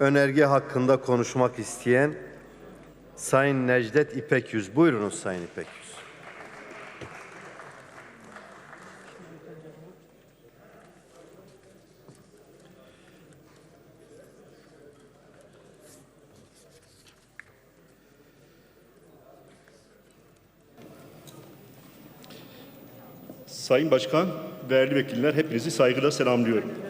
önerge hakkında konuşmak isteyen Sayın Necdet İpekyüz. Buyurunuz Sayın İpekyüz. Sayın Başkan, değerli vekiller hepinizi saygıyla selamlıyorum.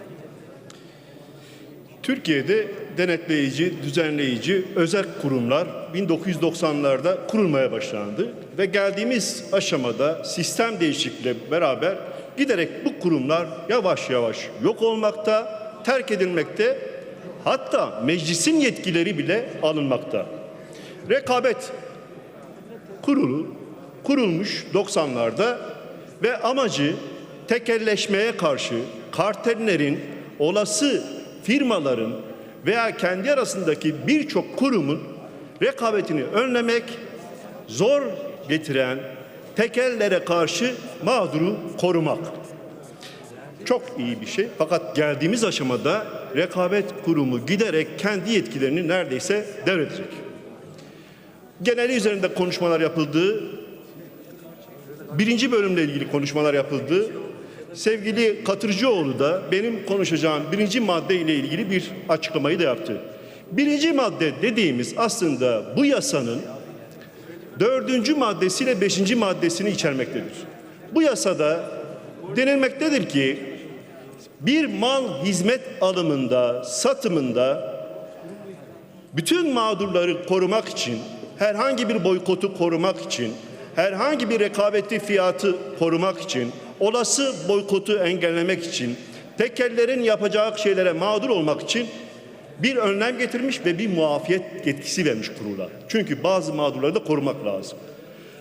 Türkiye'de denetleyici, düzenleyici özel kurumlar 1990'larda kurulmaya başlandı ve geldiğimiz aşamada sistem değişikliğiyle beraber giderek bu kurumlar yavaş yavaş yok olmakta, terk edilmekte, hatta meclisin yetkileri bile alınmakta. Rekabet kurulu kurulmuş 90'larda ve amacı tekelleşmeye karşı kartellerin, olası firmaların veya kendi arasındaki birçok kurumun rekabetini önlemek, zor getiren tekellere karşı mağduru korumak. Çok iyi bir şey. Fakat geldiğimiz aşamada rekabet kurumu giderek kendi yetkilerini neredeyse devredecek geneli üzerinde konuşmalar yapıldı. Birinci bölümle ilgili konuşmalar yapıldı. Sevgili Katırcıoğlu da benim konuşacağım birinci madde ile ilgili bir açıklamayı da yaptı. Birinci madde dediğimiz aslında bu yasanın dördüncü maddesiyle beşinci maddesini içermektedir. Bu yasada denilmektedir ki bir mal hizmet alımında, satımında bütün mağdurları korumak için, herhangi bir boykotu korumak için, herhangi bir rekabetli fiyatı korumak için, olası boykotu engellemek için, tekellerin yapacağı şeylere mağdur olmak için bir önlem getirmiş ve bir muafiyet yetkisi vermiş kurula. Çünkü bazı mağdurları da korumak lazım.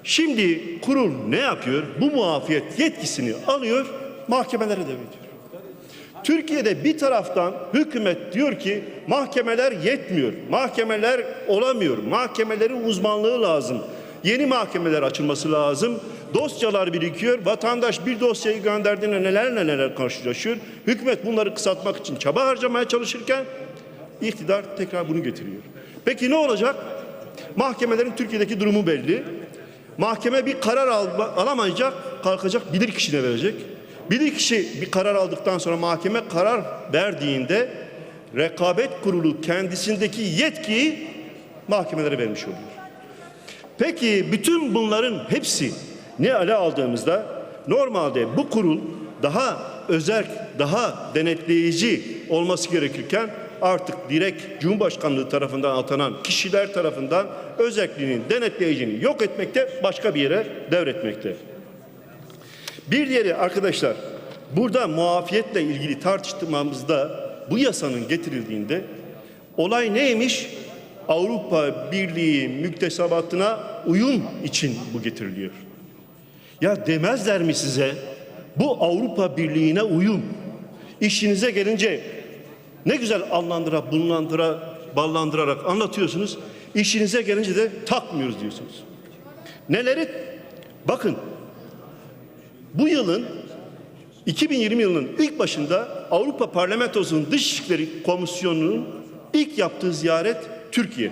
Şimdi kurul ne yapıyor? Bu muafiyet yetkisini alıyor, mahkemelere devrediyor. Türkiye'de bir taraftan hükümet diyor ki mahkemeler yetmiyor. Mahkemeler olamıyor. Mahkemelerin uzmanlığı lazım. Yeni mahkemeler açılması lazım. Dosyalar birikiyor. Vatandaş bir dosyayı gönderdiğinde neler neler karşılaşıyor. Hükümet bunları kısaltmak için çaba harcamaya çalışırken iktidar tekrar bunu getiriyor. Peki ne olacak? Mahkemelerin Türkiye'deki durumu belli. Mahkeme bir karar al, alamayacak, kalkacak bilir kişine verecek. Bir kişi bir karar aldıktan sonra mahkeme karar verdiğinde rekabet kurulu kendisindeki yetkiyi mahkemelere vermiş oluyor. Peki bütün bunların hepsi ne ele aldığımızda normalde bu kurul daha özerk, daha denetleyici olması gerekirken artık direkt Cumhurbaşkanlığı tarafından atanan kişiler tarafından özelliğinin denetleyicini yok etmekte başka bir yere devretmekte. Bir diğeri arkadaşlar burada muafiyetle ilgili tartışmamızda bu yasanın getirildiğinde olay neymiş? Avrupa Birliği müktesebatına uyum için bu getiriliyor. Ya demezler mi size bu Avrupa Birliği'ne uyum? İşinize gelince ne güzel anlandıra, bullandıra, ballandırarak anlatıyorsunuz. İşinize gelince de takmıyoruz diyorsunuz. Neleri? Bakın bu yılın 2020 yılının ilk başında Avrupa Parlamentosu'nun Dışişleri Komisyonu'nun ilk yaptığı ziyaret Türkiye.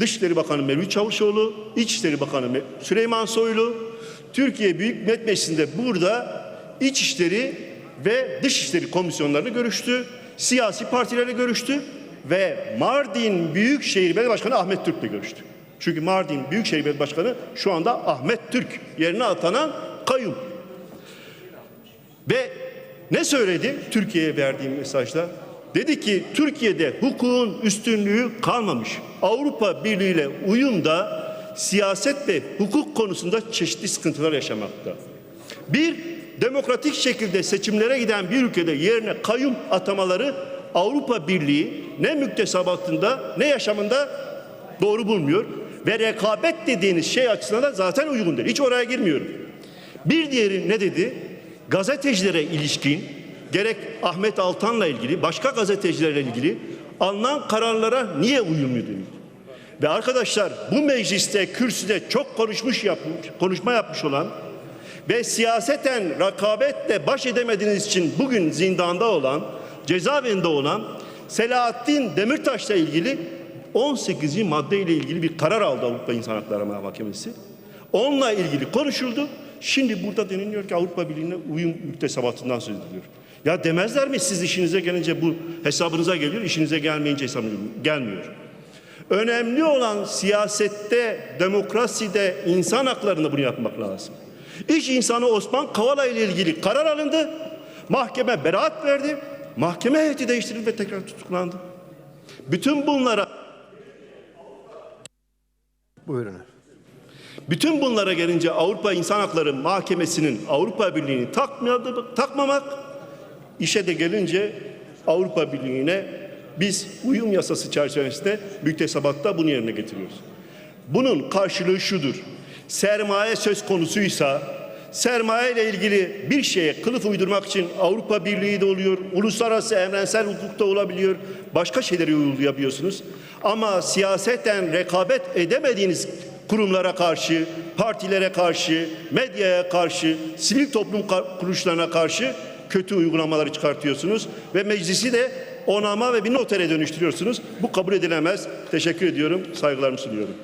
Dışişleri Bakanı Mevlüt Çavuşoğlu, İçişleri Bakanı Süleyman Soylu, Türkiye Büyük Millet Meclisi'nde burada İçişleri ve Dışişleri Komisyonlarını görüştü. Siyasi partilerle görüştü ve Mardin Büyükşehir Belediye Başkanı Ahmet Türk'le görüştü. Çünkü Mardin Büyükşehir Belediye Başkanı şu anda Ahmet Türk yerine atanan kayyum. Ve ne söyledi Türkiye'ye verdiğim mesajda? Dedi ki Türkiye'de hukukun üstünlüğü kalmamış. Avrupa Birliği ile uyumda siyaset ve hukuk konusunda çeşitli sıkıntılar yaşamakta. Bir, demokratik şekilde seçimlere giden bir ülkede yerine kayyum atamaları Avrupa Birliği ne müktesebatında ne yaşamında doğru bulmuyor. Ve rekabet dediğiniz şey açısından da zaten uygun değil. Hiç oraya girmiyorum. Bir diğeri ne dedi? Gazetecilere ilişkin gerek Ahmet Altan'la ilgili başka gazetecilerle ilgili alınan kararlara niye uyumlu değil? Ve arkadaşlar bu mecliste kürsüde çok konuşmuş yapmış, konuşma yapmış olan ve siyaseten rakabetle baş edemediğiniz için bugün zindanda olan, cezaevinde olan Selahattin Demirtaş'la ilgili 18. madde ile ilgili bir karar aldı Avrupa İnsan Hakları Mahkemesi. Onunla ilgili konuşuldu. Şimdi burada deniliyor ki Avrupa Birliği'ne uyum müktesebatından söz ediliyor. Ya demezler mi siz işinize gelince bu hesabınıza geliyor, işinize gelmeyince hesabınıza gelmiyor. Önemli olan siyasette, demokraside, insan haklarında bunu yapmak lazım. İş insanı Osman Kavala ile ilgili karar alındı. Mahkeme beraat verdi. Mahkeme heyeti değiştirildi ve tekrar tutuklandı. Bütün bunlara Buyurun bütün bunlara gelince Avrupa İnsan Hakları Mahkemesi'nin Avrupa Birliği'ni takmadı, takmamak, işe de gelince Avrupa Birliği'ne biz uyum yasası çerçevesinde müktesebatta bunu yerine getiriyoruz. Bunun karşılığı şudur. Sermaye söz konusuysa sermaye ile ilgili bir şeye kılıf uydurmak için Avrupa Birliği de oluyor, uluslararası evrensel hukukta olabiliyor, başka şeyleri uygulayabiliyorsunuz. Ama siyaseten rekabet edemediğiniz kurumlara karşı, partilere karşı, medyaya karşı, sivil toplum kuruluşlarına karşı kötü uygulamaları çıkartıyorsunuz ve meclisi de onama ve bir notere dönüştürüyorsunuz. Bu kabul edilemez. Teşekkür ediyorum. Saygılarımı sunuyorum.